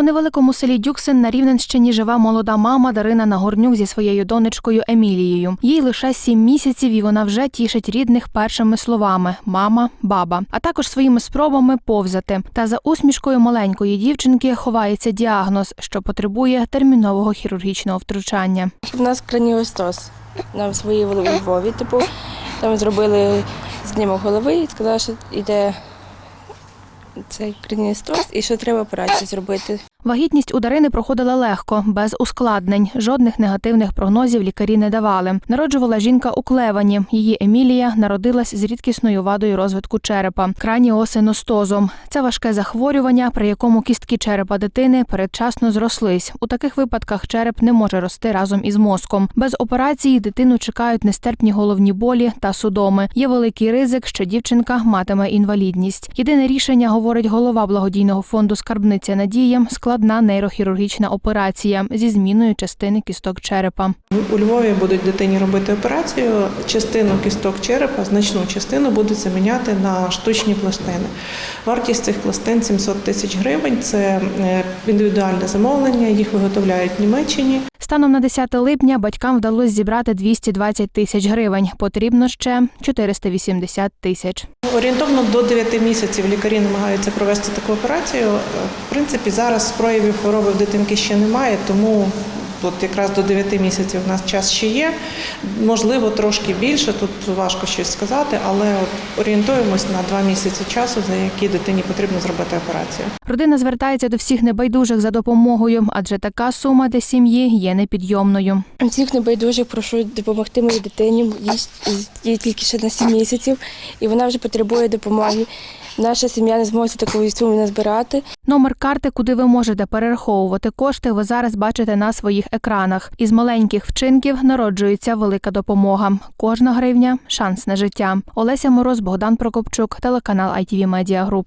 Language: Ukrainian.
У невеликому селі Дюксин на Рівненщині живе молода мама Дарина Нагорнюк зі своєю донечкою Емілією. Їй лише сім місяців, і вона вже тішить рідних першими словами мама, баба, а також своїми спробами повзати. Та за усмішкою маленької дівчинки ховається діагноз, що потребує термінового хірургічного втручання. У нас краніостоз на своїй голові у Львові. Типу, там зробили знімок голови і сказали, що йде цей краніостоз і що треба операцію зробити. Вагітність у Дарини проходила легко, без ускладнень. Жодних негативних прогнозів лікарі не давали. Народжувала жінка у Клевані. Її Емілія народилась з рідкісною вадою розвитку черепа краніосиностозом. Це важке захворювання, при якому кістки черепа дитини передчасно зрослись. У таких випадках череп не може рости разом із мозком. Без операції дитину чекають нестерпні головні болі та судоми. Є великий ризик, що дівчинка матиме інвалідність. Єдине рішення, говорить голова благодійного фонду Скарбниця Надія, складна нейрохірургічна операція зі зміною частини кісток черепа. У Львові будуть дитині робити операцію. Частину кісток черепа, значну частину будуть заміняти на штучні пластини. Вартість цих пластин 700 тисяч гривень. Це е, індивідуальне замовлення. Їх виготовляють в Німеччині. Станом на 10 липня батькам вдалося зібрати 220 тисяч гривень. Потрібно ще 480 тисяч. Орієнтовно до 9 місяців лікарі намагаються провести таку операцію. В принципі, зараз проявів хвороби в дитинки ще немає, тому от якраз до 9 місяців у нас час ще є. Можливо, трошки більше. Тут важко щось сказати, але от орієнтуємось на 2 місяці часу, за які дитині потрібно зробити операцію. Родина звертається до всіх небайдужих за допомогою, адже така сума для сім'ї є непідйомною. Всіх небайдужих прошу допомогти моїй дитині. Їй, їй тільки ще на 7 місяців, і вона вже потребує допомоги. Наша сім'я не зможе такої суми назбирати. Номер карти, куди ви можете перераховувати кошти, ви зараз бачите на своїх екранах. Із маленьких вчинків народжується велика допомога. Кожна гривня шанс на життя. Олеся Мороз, Богдан Прокопчук, телеканал ITV Media Group.